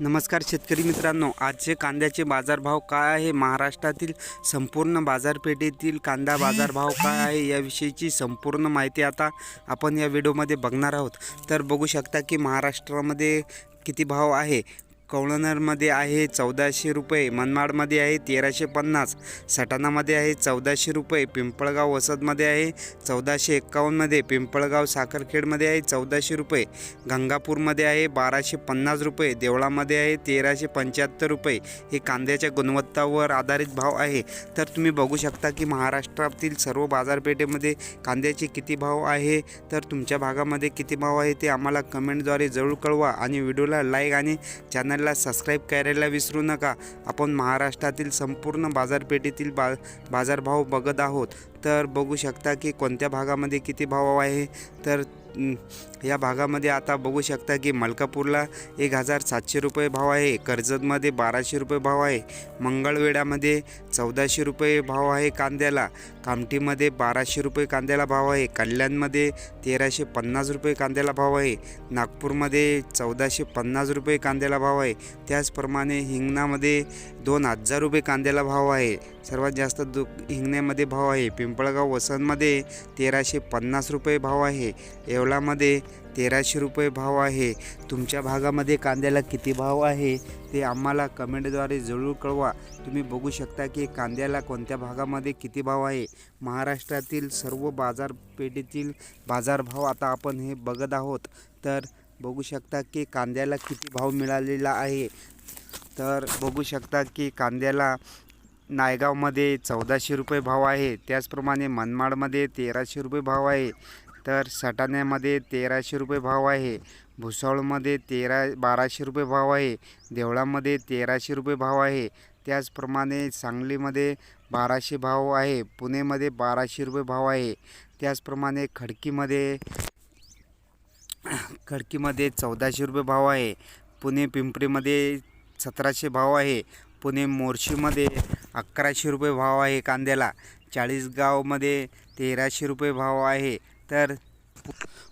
नमस्कार शेतकरी मित्रांनो आजचे कांद्याचे बाजारभाव काय आहे? महाराष्ट्रातील संपूर्ण बाजारपेठेतील कांदा बाजारभाव काय आहे? याविषयीची संपूर्ण माहिती आता आपण या व्हिडिओमध्ये बघणार आहोत. तर बघू शकता की महाराष्ट्रामध्ये किती भाव आहे? कवळनरमध्ये आहे चौदाशे रुपये मनमाडमध्ये आहे तेराशे पन्नास सटाणामध्ये आहे चौदाशे रुपये पिंपळगाव वसतमध्ये आहे चौदाशे एक्कावन्नमध्ये पिंपळगाव साखरखेडमध्ये आहे चौदाशे रुपये गंगापूरमध्ये आहे बाराशे पन्नास रुपये देवळामध्ये आहे तेराशे पंच्याहत्तर रुपये. हे कांद्याच्या गुणवत्तावर आधारित भाव आहे. तर तुम्ही बघू शकता की महाराष्ट्रातील सर्व बाजारपेठेमध्ये कांद्याचे किती भाव आहे तर तुमच्या भागामध्ये किती भाव आहे ते आम्हाला कमेंटद्वारे जरूर कळवा आणि व्हिडिओला लाईक आणि चॅनल चॅनलला सबस्क्राईब करायला विसरू नका. आपण महाराष्ट्रातील संपूर्ण बाजारपेठेतील बा बाजारभाव बघत आहोत. तर बघू शकता की कोणत्या भागामध्ये किती भाव आहे? तर या भागामध्ये आता बघू शकता की मलकापूरला एक हजार सातशे रुपये भाव आहे कर्जतमध्ये बाराशे रुपये भाव आहे मंगळवेढ्यामध्ये चौदाशे रुपये भाव आहे कांद्याला कामठीमध्ये बाराशे रुपये कांद्याला भाव आहे कल्याणमध्ये तेराशे पन्नास रुपये कांद्याला भाव आहे नागपूरमध्ये चौदाशे पन्नास रुपये कांद्याला भाव आहे त्याचप्रमाणे हिंगणामध्ये दोन हजार रुपये कांद्याला भाव आहे. सर्वात जास्त दु हिंगण्यामध्ये भाव आहे. पिंपळगाव वसंतमध्ये तेराशे पन्नास रुपये भाव आहे. येवलामध्ये तेराशे रुपये भाव आहे. तुमच्या भागामध्ये कांद्याला किती भाव आहे ते आम्हाला कमेंटद्वारे जरूर कळवा. तुम्ही बघू शकता की कांद्याला कोणत्या भागामध्ये किती भाव आहे. महाराष्ट्रातील सर्व बाजारपेठेतील बाजारभाव आता आपण हे बघत आहोत. तर बघू शकता की कांद्याला किती भाव मिळालेला आहे. तर बघू शकता की कांद्याला नायगावमध्ये चौदाशे रुपये भाव आहे. त्याचप्रमाणे मनमाडमध्ये तेराशे रुपये भाव आहे. तर सटाण्यामध्ये तेराशे रुपये भाव आहे. भुसावळमध्ये तेरा बाराशे रुपये भाव आहे. देवळामध्ये तेराशे रुपये भाव आहे. त्याचप्रमाणे सांगलीमध्ये बाराशे भाव आहे. पुणेमध्ये बाराशे रुपये भाव आहे. त्याचप्रमाणे खडकीमध्ये खडकीमध्ये चौदाशे रुपये भाव आहे. पुणे पिंपरीमध्ये सतराशे भाव आहे. पुणे मोर्शीमध्ये अकराशे रुपये भाव आहे कांद्याला. चाळीसगावमध्ये तेराशे रुपये भाव आहे. तर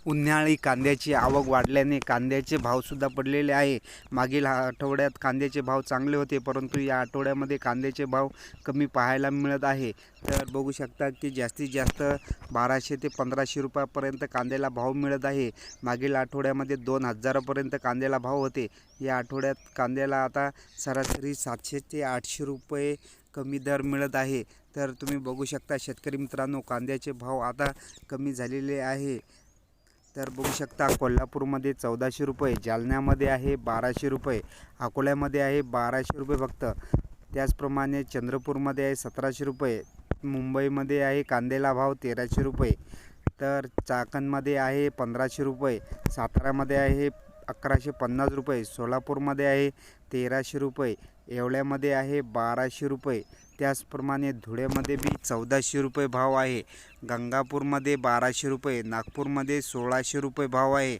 उन्हाळी कांद्याची आवक वाढल्याने कांद्याचे भावसुद्धा पडलेले आहे. मागील आठवड्यात कांद्याचे भाव चांगले होते परंतु या आठवड्यामध्ये कांद्याचे भाव कमी पाहायला मिळत आहे. तर बघू शकता की जास्तीत जास्त बाराशे ते पंधराशे रुपयापर्यंत कांद्याला भाव मिळत आहे. मागील आठवड्यामध्ये दोन हजारापर्यंत कांद्याला भाव होते. या आठवड्यात कांद्याला आता सरासरी सातशे ते आठशे रुपये कमी दर मिळत आहे. तर तुम्ही बघू शकता शेतकरी मित्रांनो कांद्याचे भाव आता कमी झालेले आहे. तर बघू शकता कोल्हापूरमध्ये चौदाशे रुपये जालन्यामध्ये आहे बाराशे रुपये अकोल्यामध्ये आहे बाराशे रुपये फक्त. त्याचप्रमाणे चंद्रपूरमध्ये आहे सतराशे रुपये मुंबईमध्ये आहे कांद्याला भाव तेराशे रुपये तर चाकणमध्ये आहे पंधराशे रुपये सातारामध्ये आहे अकराशे पन्नास रुपये सोलापूरमध्ये आहे तेराशे रुपये येवल्यामध्ये आहे बाराशे रुपये. त्याचप्रमाणे धुळ्यामध्ये बी चौदाशे रुपये भाव आहे. गंगापूरमध्ये बाराशे रुपये नागपूरमध्ये सोळाशे रुपये भाव आहे.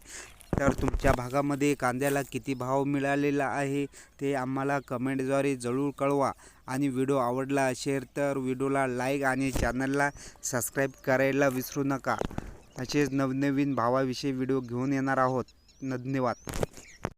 तर तुमच्या भागामध्ये कांद्याला किती भाव मिळालेला आहे ते आम्हाला कमेंटद्वारे जरूर कळवा. आणि व्हिडिओ आवडला असेल तर व्हिडिओला लाईक आणि चॅनलला सबस्क्राईब करायला विसरू नका. असेच नवनवीन भावाविषयी व्हिडिओ घेऊन येणार आहोत. धन्यवाद.